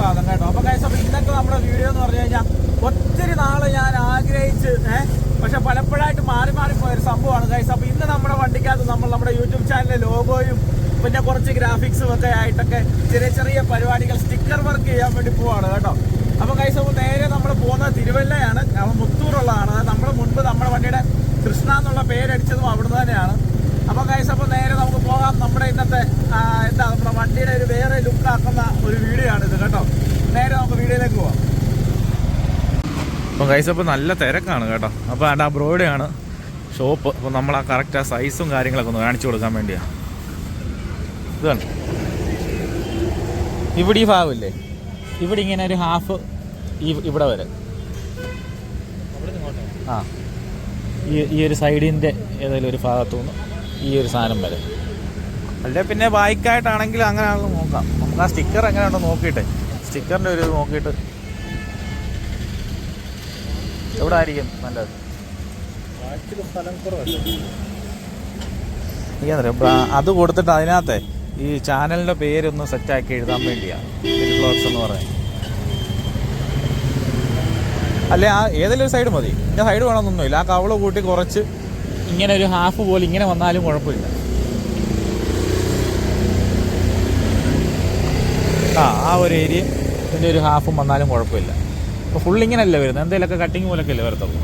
സ്വാഗതം കേട്ടോ. അപ്പൊ കൈസ് അപ്പൊ ഇന്നത്തെ നമ്മുടെ വീഡിയോ എന്ന് പറഞ്ഞു കഴിഞ്ഞാൽ ഒത്തിരി നാൾ ഞാൻ ആഗ്രഹിച്ച് ഏഹ് പക്ഷെ പലപ്പോഴായിട്ട് മാറി മാറി പോയ ഒരു സംഭവമാണ്. കൈസ് അപ്പൊ ഇന്ന് നമ്മുടെ വണ്ടിക്കകത്ത് നമ്മൾ നമ്മുടെ യൂട്യൂബ് ചാനലിലെ ലോഗോയും പിന്നെ കുറച്ച് ഗ്രാഫിക്സും ഒക്കെ ആയിട്ടൊക്കെ ചെറിയ ചെറിയ പരിപാടികൾ സ്റ്റിക്കർ വർക്ക് ചെയ്യാൻ വേണ്ടി പോവാണ് കേട്ടോ. അപ്പൊ കൈസ് അപ്പൊ നേരെ നമ്മൾ പോകുന്നത് തിരുവല്ലയാണ്. മുത്തൂറുള്ളതാണ്. നമ്മുടെ മുൻപ് നമ്മുടെ വണ്ടിയുടെ കൃഷ്ണ എന്നുള്ള പേരടിച്ചതും അവിടുന്ന് തന്നെയാണ്. അപ്പൊ കൈസ് അപ്പൊ നേരെ നമുക്ക് പോകാം. നമ്മുടെ ഇന്നത്തെ എന്താ നമ്മുടെ വണ്ടിയുടെ ഒരു വേറെ ലുക്ക് ആക്കുന്ന ഒരു വീഡിയോ ആണ് ഇത് കേട്ടോ. നേരെ നമുക്ക് വീഡിയോയിലേക്ക് പോവാം. അപ്പം കൈസ് അപ്പോൾ നല്ല തിരക്കാണ് കേട്ടോ. അപ്പോൾ ആ ബ്രോയുടെയാണ് ഷോപ്പ് അപ്പോൾ നമ്മൾ ആ കറക്റ്റ് ആ സൈസും കാര്യങ്ങളൊക്കെ ഒന്ന് കാണിച്ചു കൊടുക്കാൻ വേണ്ടിയാണ് ഇതാണ്. ഇവിടെ ഈ ഭാഗമില്ലേ? ഇവിടെ ഇങ്ങനെ ഒരു ഹാഫ് ഈ ഇവിടെ വരെ. ആ. ഈ ഈ ഒരു സൈഡിന്റെ ഏതെങ്കിലും ഒരു ഭാഗത്തുനിന്ന് ഈ ഒരു സാധനം വരെ. അല്ലെ പിന്നെ ബൈക്കായിട്ടാണെങ്കിൽ അങ്ങനെ ആണെന്ന് നോക്കാം. നമുക്ക് ആ സ്റ്റിക്കർ എങ്ങനെയാണോ നോക്കിയിട്ട്. സ്റ്റിക്കറിന്റെ ഒരു ഇത് നോക്കിയിട്ട്. എവിടെ ആയിരിക്കും നല്ലത്? എനിക്കറിയാം. അത് കൊടുത്തിട്ട് അതിനകത്തെ ഈ ചാനലിന്റെ പേരൊന്ന് സെറ്റാക്കി എഴുതാൻ വേണ്ടിയാണ് ബ്ലോഗ്സ് എന്ന് പറയുന്നത്. അല്ലെ ആ ഏതെങ്കിലും ഒരു സൈഡ് മതി. ഇന്ന സൈഡ് വേണമെന്നൊന്നുമില്ല. ആ കവൾ കൂട്ടി കുറച്ച് ഇങ്ങനെ ഒരു ഹാഫ് പോലെ ഇങ്ങനെ വന്നാലും കുഴപ്പമില്ല. ആ ആ ഒരു ഏരിയ ഇതിന്റെ ഒരു ഹാഫും വന്നാലും കുഴപ്പമില്ല. അപ്പോൾ ഫുൾ ഇങ്ങനെയല്ല വരുന്നത്? എന്തെങ്കിലുമൊക്കെ കട്ടിങ് പോലൊക്കെ അല്ലേ വരത്തുള്ളൂ?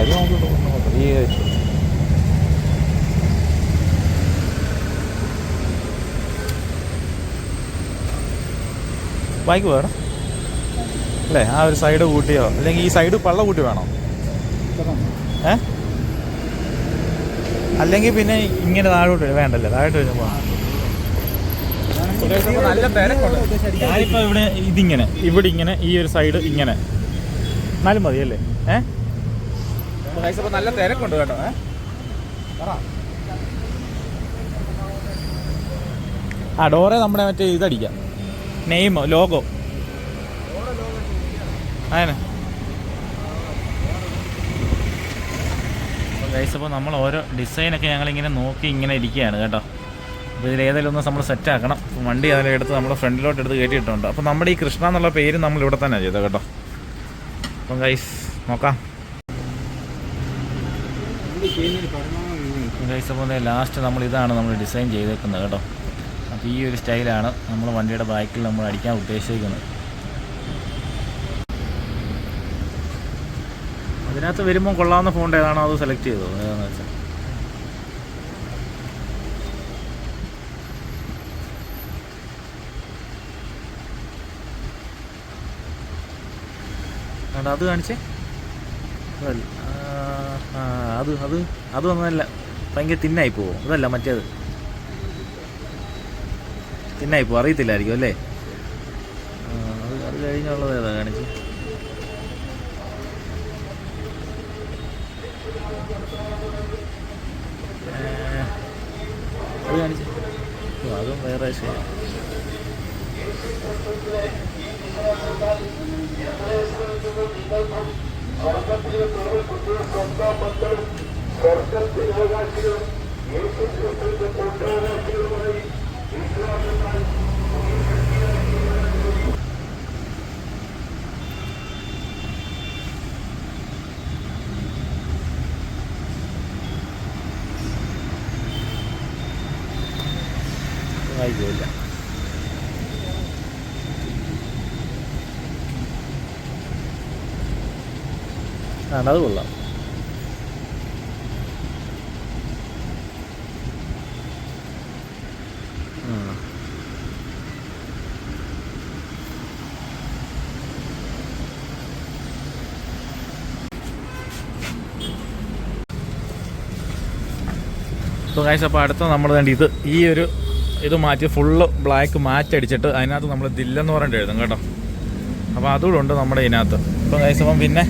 അത് ഈ ബൈക്ക് വേണം. അല്ലേ? ആ ഒരു സൈഡ് കൂട്ടിയോ? അല്ലെങ്കിൽ ഈ സൈഡ് പള്ള കൂട്ടി വേണോ? ഏ? അല്ലെങ്കിൽ പിന്നെ ഇങ്ങനെ താഴോട്ട് വരും. വേണ്ടല്ലേ? താഴോട്ട് ഞാനിപ്പോ ഇവിടെ ഇതിങ്ങനെ ഇവിടെ ഇങ്ങനെ ഈ ഒരു സൈഡ് ഇങ്ങനെ. എന്നാലും മതി അല്ലേ ഏ? നല്ല തിരക്കുണ്ട് കേട്ടോ ആ ഡോറെ നമ്മുടെ മറ്റേ ഇതടിക്കാം. Name logo. അതന്നെ. ഗൈസ് അപ്പോൾ നമ്മൾ ഓരോ ഡിസൈനൊക്കെ ഞങ്ങളിങ്ങനെ നോക്കി ഇങ്ങനെ ഇരിക്കുകയാണ് കേട്ടോ. അപ്പോൾ ഇതിൽ ഏതെങ്കിലും ഒന്ന് നമ്മൾ സെറ്റ് ആക്കണം. വണ്ടി അതിലെ എടുത്ത് നമ്മൾ ഫ്രണ്ടിലോട്ട് എടുത്ത് കയറ്റിയിട്ടുണ്ട്. അപ്പോൾ നമ്മുടെ ഈ കൃഷ്ണ എന്നുള്ള പേര് നമ്മൾ ഇവിടെ തന്നെ ചെയ്തത് കേട്ടോ. അപ്പം ഗൈസ് നോക്കാം. ഗൈസ് അപ്പോൾ ലാസ്റ്റ് നമ്മൾ ഇതാണ് നമ്മൾ ഡിസൈൻ ചെയ്തേക്കുന്നത് കേട്ടോ. അപ്പോൾ ഈ ഒരു സ്റ്റൈലാണ് നമ്മൾ വണ്ടിയുടെ ബാക്കിൽ നമ്മൾ അടിക്കാൻ ഉദ്ദേശിക്കുന്നത്. അതിനകത്ത് വരുമ്പോൾ കൊള്ളാവുന്ന ഫോണ്ട് ഏതാണോ അത് സെലക്ട് ചെയ്തോ? ഏതാണെന്ന് വെച്ചാൽ കണ്ട അത് കാണിച്ചേ? അതല്ല ആ, അത് അത് അതൊന്നല്ല ഭയങ്കര തിന്നായി പോവും. അതല്ല മറ്റേത്. തിന്നായി ഇപ്പോൾ അറിയത്തില്ലായിരിക്കും അല്ലേ? അത് കഴിഞ്ഞുള്ളത് ഏതാ കാണിച്ച്? അത് കാണിച്ച്. അതും വേറെ ശരി. വായിക്കില്ല ആ അത് കൊള്ളാം. കാഴ്ച അപ്പോൾ അടുത്ത നമ്മൾ വേണ്ടി ഇത് ഈ ഒരു ഇത് മാറ്റി ഫുള്ള് ബ്ലാക്ക് മാറ്റ് അടിച്ചിട്ട് അതിനകത്ത് നമ്മൾ ദില്ലെന്ന് പറഞ്ഞിട്ട് എഴുതും കേട്ടോ. അപ്പോൾ അതുകൂടെ ഉണ്ട് നമ്മുടെ ഇതിനകത്ത്. അപ്പോൾ കഴിച്ചപ്പം പിന്നെ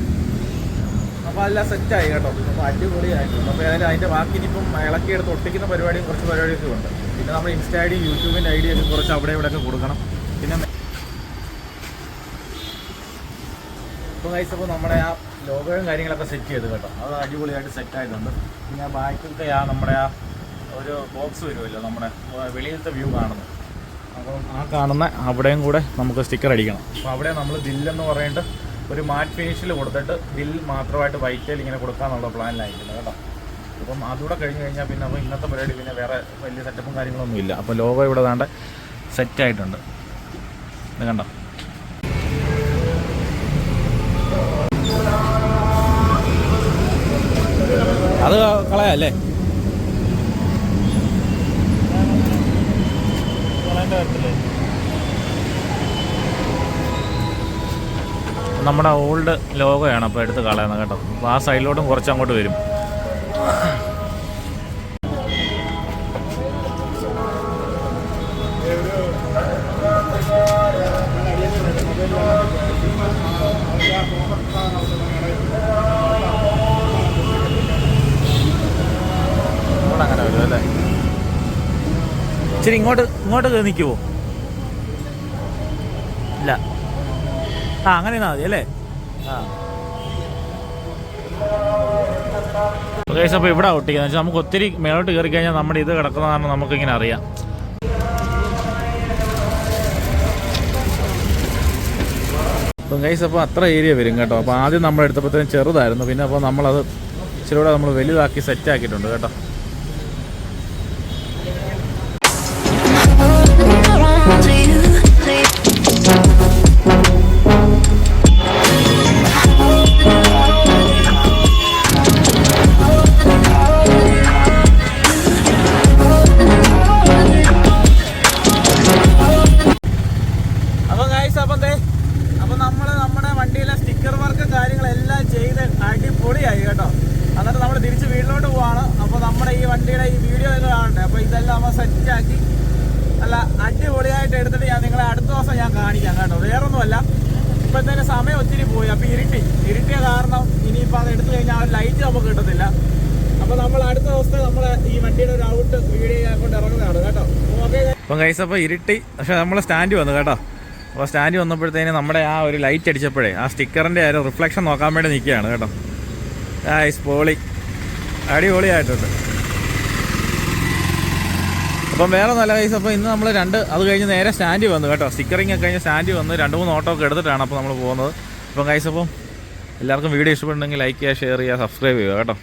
അപ്പോൾ എല്ലാം സെറ്റായി കേട്ടോ. അപ്പോൾ അടിപൊളിയായിട്ടുണ്ട്. അപ്പോൾ അതിന്റെ അതിന്റെ ബാക്കി ഇനിയിപ്പം ഇളക്കിയെടുത്ത് ഒട്ടിക്കുന്ന പരിപാടിയും കുറച്ച് പരിപാടിയൊക്കെ ഉണ്ട്. പിന്നെ നമ്മൾ ഇൻസ്റ്റ ഐ ഡി യൂട്യൂബിന്റെ ഐ ഡി ഒക്കെ കുറച്ച് അവിടെ ഇവിടെ ഒക്കെ കൊടുക്കണം. പിന്നെ ഇപ്പോൾ കഴിച്ചപ്പോൾ നമ്മുടെ ആ ലോഗോയും കാര്യങ്ങളൊക്കെ സെറ്റ് ചെയ്ത് കേട്ടോ. അത് അടിപൊളിയായിട്ട് സെറ്റായിട്ടുണ്ട് ആ ബാക്കിലത്തെ ആ നമ്മുടെ ആ ഒരു ബോക്സ് വരുമല്ലോ നമ്മുടെ വെളിയിലത്തെ വ്യൂ കാണുന്നത്. അപ്പം ആ കാണുന്ന അവിടെയും കൂടെ നമുക്ക് സ്റ്റിക്കർ അടിക്കണം. അപ്പോൾ അവിടെ നമ്മൾ ബില്ലെന്ന് പറഞ്ഞിട്ട് ഒരു മാറ്റ് ഫിനിഷിൽ കൊടുത്തിട്ട് ബിൽ മാത്രമായിട്ട് വൈറ്റയിൽ ഇങ്ങനെ കൊടുക്കാമെന്നുള്ള പ്ലാനിലായിരിക്കുന്നത് കേട്ടോ. അപ്പം അതുകൂടെ കഴിഞ്ഞ് കഴിഞ്ഞാൽ പിന്നെ അപ്പോൾ ഇന്നത്തെ പരിപാടി പിന്നെ വേറെ വലിയ സെറ്റപ്പും കാര്യങ്ങളൊന്നും ഇല്ല. അപ്പോൾ ലോഗോ ഇവിടെ ദാണ്ട് സെറ്റ് ആയിട്ടുണ്ട്. ഇത് കണ്ടോ? അത് കളയല്ലേ നമ്മുടെ ഓൾഡ് ലോഗോയാണ് അപ്പോൾ എടുത്ത് കളയുന്നത് കേട്ടോ. അപ്പോൾ ആ സൈഡിലോട്ടും കുറച്ച് അങ്ങോട്ട് വരും. അങ്ങനെ ഇച്ചിരി ഇങ്ങോട്ട് ഇങ്ങോട്ട് നിൽക്കുമോ ഇല്ല. ആ അങ്ങനെ നിന്നാ മതി അല്ലേ? ആ. അപ്പോൾ ഇവിടെ ഒട്ടിക്കുന്നത് വെച്ചാൽ നമുക്ക് ഒത്തിരി മേലോട്ട് കയറി കഴിഞ്ഞാൽ നമ്മുടെ ഇത് കിടക്കുന്നതാണ് നമുക്കിങ്ങനെ അറിയാം. അപ്പം കൈസ് അപ്പോൾ അത്ര ഏരിയ വരും കേട്ടോ. അപ്പോൾ ആദ്യം നമ്മൾ എടുത്തപ്പോഴത്തേനും ചെറുതായിരുന്നു. പിന്നെ അപ്പോൾ നമ്മളത് ഇച്ചിരി കൂടെ നമ്മൾ വലുതാക്കി സെറ്റാക്കിയിട്ടുണ്ട് കേട്ടോ. ഇതെല്ലാം നമ്മൾ സെറ്റാക്കി നല്ല അടിപൊളിയായിട്ട് എടുത്തിട്ട് ഞാൻ നിങ്ങളെ അടുത്ത ദിവസം ഞാൻ കാണിക്കാം കേട്ടോ. വേറൊന്നുമല്ല. തന്നെ സമയം ഒത്തിരി പോയി. അപ്പോൾ ഇരുട്ടി. ഇരുട്ടിയ കാരണം ഇനിയിപ്പോൾ അത് എടുത്തു കഴിഞ്ഞാൽ ആ ലൈറ്റ് നമുക്ക് കിട്ടത്തില്ല. അപ്പോൾ നമ്മൾ അടുത്ത ദിവസത്തെ നമ്മൾ ഈ വണ്ടിയുടെ ഒരു ഔട്ട് വീഡിയോ കൊണ്ട് ഇറങ്ങുന്നതാണ് കേട്ടോ. അപ്പം കൈസ് അപ്പോൾ ഇരുട്ടി. പക്ഷേ നമ്മൾ സ്റ്റാൻഡ് വന്നു കേട്ടോ. അപ്പോൾ സ്റ്റാൻഡ് വന്നപ്പോഴത്തേന് നമ്മുടെ ആ ഒരു ലൈറ്റ് അടിച്ചപ്പോഴേ ആ സ്റ്റിക്കറിന്റെ ആ റിഫ്ലക്ഷൻ നോക്കാൻ വേണ്ടി നിൽക്കുകയാണ് കേട്ടോ. ആ ഗൈസ് പോളി. അടിപൊളിയായിട്ടുണ്ട്. അപ്പം വേറെ നല്ല കൈസ് അപ്പോൾ ഇന്ന് നമ്മൾ രണ്ട് അത് കഴിഞ്ഞ് നേരെ സ്റ്റാൻഡ് വന്നു കേട്ടോ. സ്റ്റിക്കറിംഗ് ഒക്കെ കഴിഞ്ഞ് സ്റ്റാൻഡ് വന്ന് രണ്ട് മൂന്ന് ഓട്ടോ ഒക്കെ എടുത്തിട്ടാണ് അപ്പോൾ നമ്മൾ പോകുന്നത്. അപ്പം കൈസ് എല്ലാവർക്കും വീഡിയോ ഇഷ്ടപ്പെടുന്നെങ്കിൽ ലൈക്ക് ചെയ്യുക ഷെയർ ചെയ്യുക സബ്സ്ക്രൈബ് ചെയ്യുക കേട്ടോ.